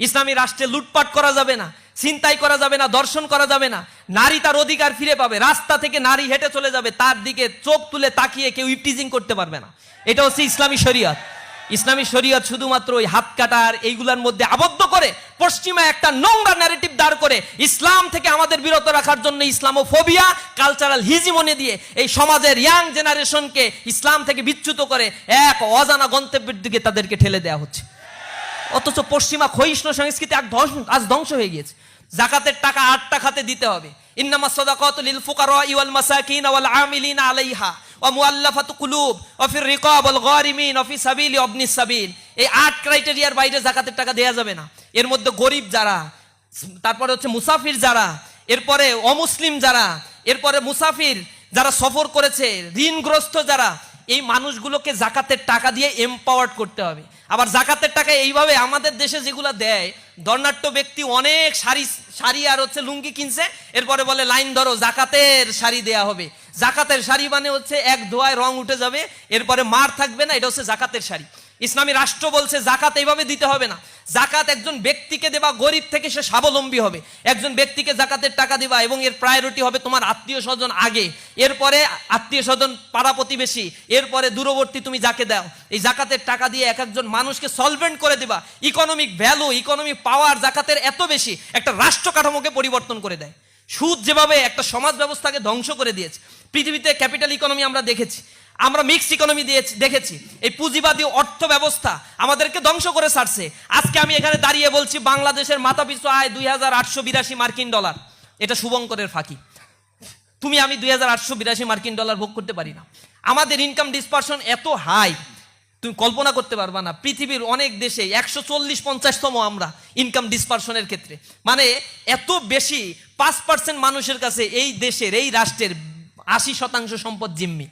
ইসলামী রাষ্ট্রে লুটপাট করা যাবে না চিন্তাই করা যাবে না, দর্শন করা যাবে না, নারী তার অধিকার ফিরে পাবে, রাস্তা থেকে নারী হেঁটে চলে যাবে, তার দিকে চোখ তুলে তাকিয়ে কেউ ইপটিজিং করতে পারবে না। এটা হচ্ছে ইসলামী শরীয়ত। ইসলামী শরীয়ত শুধুমাত্র ওই হাত কাটার এইগুলার মধ্যে আবদ্ধ করে পশ্চিমা একটা নোংরা ন্যারেটিভ দাঁড় করে ইসলাম থেকে আমাদের বিরত রাখার জন্য ইসলামোফোবিয়া কালচারাল হিজিমনে দিয়ে এই সমাজের ইয়াং জেনারেশনকে ইসলাম থেকে বিচ্যুত করে এক অজানা গন্তব্যের দিকে তাদেরকে ঠেলে দেওয়া হচ্ছে। অথচ পশ্চিমা ক্ষয়িষ্ণু সংস্কৃতি এক ধ্বংস, আজ ধ্বংস হয়ে গিয়েছে। জাকাতের টাকা আটটা খাতে দিতে হবে। ইন্নামা সাদাকাতু লিল ফুকারা ওয়াল মাসাকিন ওয়াল আমিলিন আলাইহা। ওয়া মুআল্লাফাতু কুলুব। ওয়া ফির রিকাব ওয়াল গারিমিন ওয়া ফি সাবিলি ইবনিস সাবিল। এই আট ক্রাইটেরিয়ার বাইরে জাকাতের টাকা দেয়া যাবে না। এর মধ্যে গরিব যারা, তারপরে হচ্ছে মুসাফির যারা, এরপরে অমুসলিম যারা, এরপরে মুসাফির যারা সফর করেছে, ঋণগ্রস্ত যারা এই মানুষগুলোকে জাকাতের টাকা দিয়ে এম্পাওয়ার্ড করতে হবে। আবার জাকাতের টাকা এইভাবে আমাদের দেশে যেগুলো দেয় দর্নাট্য ব্যক্তি অনেক শাড়ি শাড়ি আর হচ্ছে লুঙ্গি কিনছে, এরপরে বলে, লাইন ধরো, জাকাতের শাড়ি দেয়া হবে। জাকাতের শাড়ি মানে হচ্ছে এক ধোয়ায় রং উঠে যাবে, এরপরে মার থাকবে না, এটা হচ্ছে জাকাতের শাড়ি। ইসলামী রাষ্ট্র বলছে, জাকাত এইভাবে দিতে হবে না। জাকাত একজন ব্যক্তিকে দেবা, গরিব থেকে সে স্বাবলম্বী হবে। একজন ব্যক্তিকে জাকাতের টাকা দিবা এবং এর প্রায়োরিটি হবে তোমার আত্মীয় স্বজন আগে। এরপরে আত্মীয় স্বজন পাড়া প্রতিবেশী, এরপরে দূরবর্তী তুমি যাকে দাও। এই জাকাতের টাকা দিয়ে এক একজন মানুষকে সলভেন্ট করে দিবা। ইকোনমিক ভ্যালু ইকোনমিক পাওয়ার জাকাতের এত বেশি, একটা রাষ্ট্র কাঠামোকে পরিবর্তন করে দেয়। সুদ যেভাবে একটা সমাজ ব্যবস্থাকে ধ্বংস করে দিয়েছে, পৃথিবীতে ক্যাপিটাল ইকোনমি আমরা দেখেছি। আমরা মিক্সড ইকোনমি দিয়েছি, দেখেছি। এই পুঁজিবাদী অর্থ ব্যবস্থা আমাদেরকে ধ্বংস করে ছাড়ছে। আজকে আমি এখানে দাঁড়িয়ে বলছি, বাংলাদেশের মাথা পিছু আয় দুই হাজার আটশো বিরাশি মার্কিন ডলার। এটা শুভঙ্করের ফাঁকি। তুমি, আমি দুই হাজার আটশো বিরাশি মার্কিন ডলার ভোগ করতে পারি না। আমাদের ইনকাম ডিসপারশন এত হাই তুমি কল্পনা করতে পারবা না। পৃথিবীর অনেক দেশে একশো চল্লিশ পঞ্চাশতম আমরা ইনকাম ডিসপারশনের ক্ষেত্রে। মানে এত বেশি পাঁচ পার্সেন্ট মানুষের কাছে এই দেশের, এই রাষ্ট্রের আশি শতাংশ সম্পদ জিম্মি।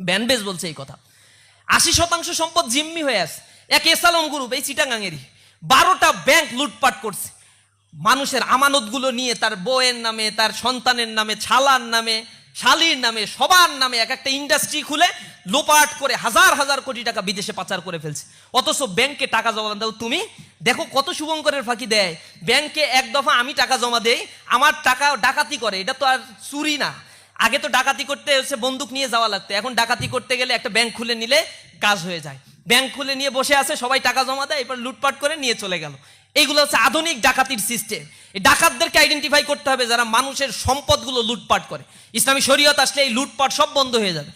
ব্যানবেজ বলছে এই কথা। আশি শতাংশ সম্পদ জিম্মি হয়ে আছে। এক এসালম গ্রুপ, এই চিটাগাঙেরই, বারোটা ব্যাংক লুটপাট করছে। মানুষের আমানতগুলো নিয়ে তার বউয়ের নামে, তার সন্তানের নামে, ছালার নামে, শালির নামে, সবার নামে এক একটা ইন্ডাস্ট্রি খুলে লোপাট করে হাজার হাজার কোটি টাকা বিদেশে পাচার করে ফেলছে। অথচ ব্যাংকে টাকা জমা দাও তুমি। দেখো কত শুভঙ্করের ফাঁকি দেয়। ব্যাংকে এক দফা আমি টাকা জমা দেই, আমার টাকা ডাকাতি করে, এটা তো আর চুরি না। আগে তো ডাকাতি করতে হচ্ছে বন্দুক নিয়ে যাওয়া লাগতো। এখন ডাকাতি করতে গেলে একটা ব্যাংক খুলে নিলে কাজ হয়ে যায়। ব্যাংক খুলে নিয়ে বসে আছে, সবাই টাকা জমা দেয় এবার লুটপাট করে নিয়ে চলে গেল। এইগুলো হচ্ছে আধুনিক ডাকাতির সিস্টেম এই ডাকাতদেরকে আইডেন্টিফাই করতে হবে যারা মানুষের সম্পদগুলো লুটপাট করে। ইসলামী শরীয়ত আসলে এই লুটপাট সব বন্ধ হয়ে যাবে।